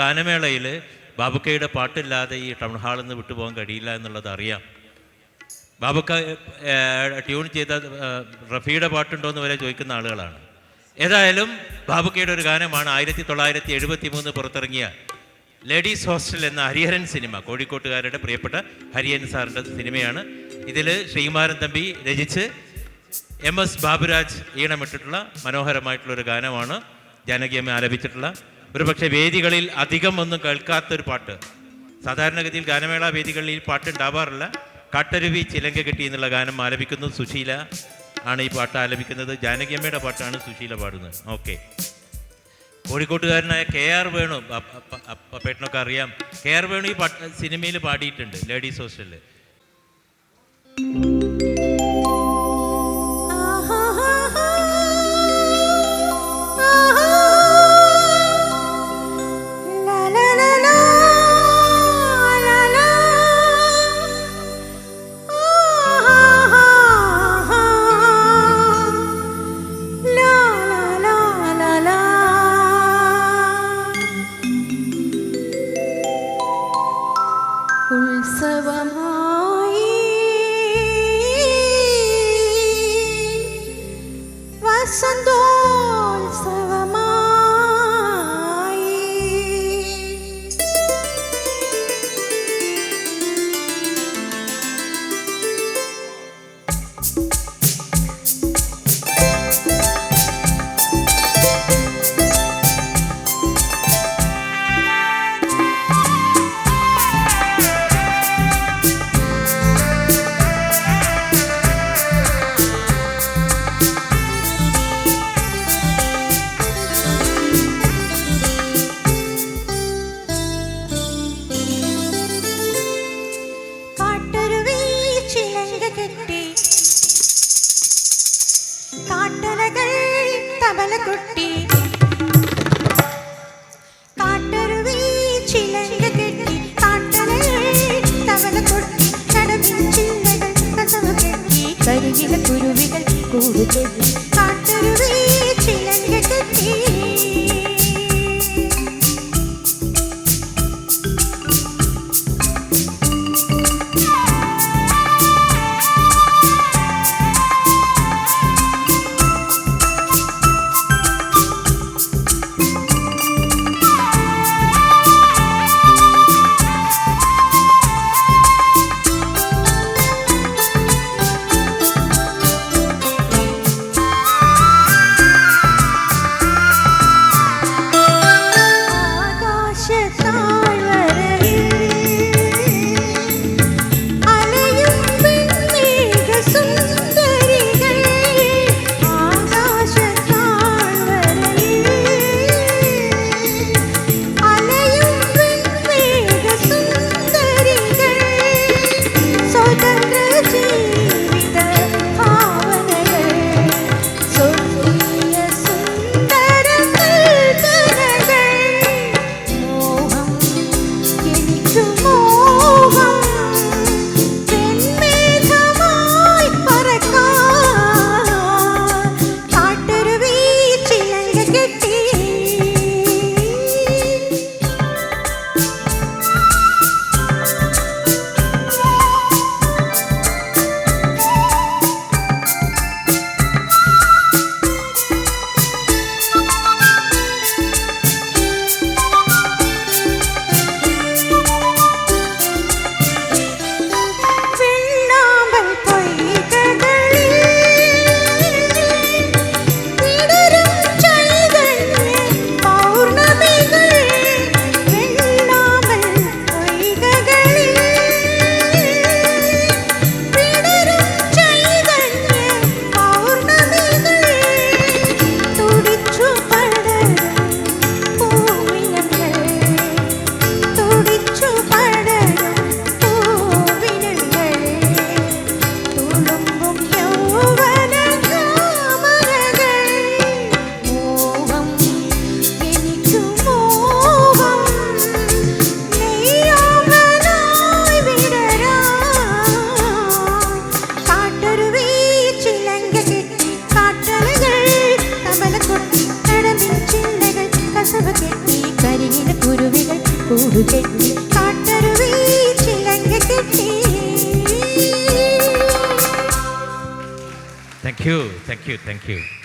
ഗാനമേളയിൽ ബാബുക്കയുടെ പാട്ടില്ലാതെ ഈ ടൗൺ ഹാളിൽ നിന്ന് വിട്ടുപോകാൻ കഴിയില്ല എന്നുള്ളത് അറിയാം. ബാബുക്ക ട്യൂൺ ചെയ്ത റഫിയുടെ പാട്ടുണ്ടോ എന്ന് വരെ ചോദിക്കുന്ന ആളുകളാണ്. ഏതായാലും ബാബുക്കയുടെ ഒരു ഗാനമാണ് ആയിരത്തി തൊള്ളായിരത്തി എഴുപത്തി മൂന്ന് പുറത്തിറങ്ങിയ ലേഡീസ് ഹോസ്റ്റൽ എന്ന ഹരിഹരൻ സിനിമ കോഴിക്കോട്ടുകാരുടെ പ്രിയപ്പെട്ട ഹരിഹരൻ സാറിന്റെ സിനിമയാണ്. ഇതിൽ ശ്രീകുമാരൻ തമ്പി രചിച്ച് എം എസ് ബാബുരാജ് ഈണമിട്ടിട്ടുള്ള മനോഹരമായിട്ടുള്ള ഒരു ഗാനമാണ്. ജാനകിയമ്മ ആലപിച്ചിട്ടുള്ള ഒരു പക്ഷേ വേദികളിൽ അധികം ഒന്നും കേൾക്കാത്തൊരു പാട്ട്. സാധാരണഗതിയിൽ ഗാനമേള വേദികളിൽ ഈ പാട്ട് ഉണ്ടാവാറില്ല. കട്ടരുവി ചിലങ്ക കെട്ടി എന്നുള്ള ഗാനം ആലപിക്കുന്നു സുശീല ആണ് ഈ പാട്ട് ആലപിക്കുന്നത്. ജാനകിയമ്മയുടെ പാട്ടാണ് സുശീല പാടുന്നത്. ഓക്കെ. കോഴിക്കോട്ടുകാരനായ കെ ആർ വേണു പേട്ടനൊക്കെ അറിയാം. കെ ആർ വേണു ഈ പാട്ട് സിനിമയിൽ പാടിയിട്ടുണ്ട് ലേഡീസ് ഹോസ്റ്റലിൽ 山东。കാട്ടലകൾ തബല കൊട്ടി. കാട്ടൊരുവി ചിലങ്ക കെട്ടി. കാട്ടലകൾ തബല കൊട്ടി. കടവിൻ ചില്ലകൾ കെട്ടി. കരികില കുരുവികൾ കൂട് കെട്ടി കാട്ടരുവി ചിലങ്ക കെട്ടി. Thank you thank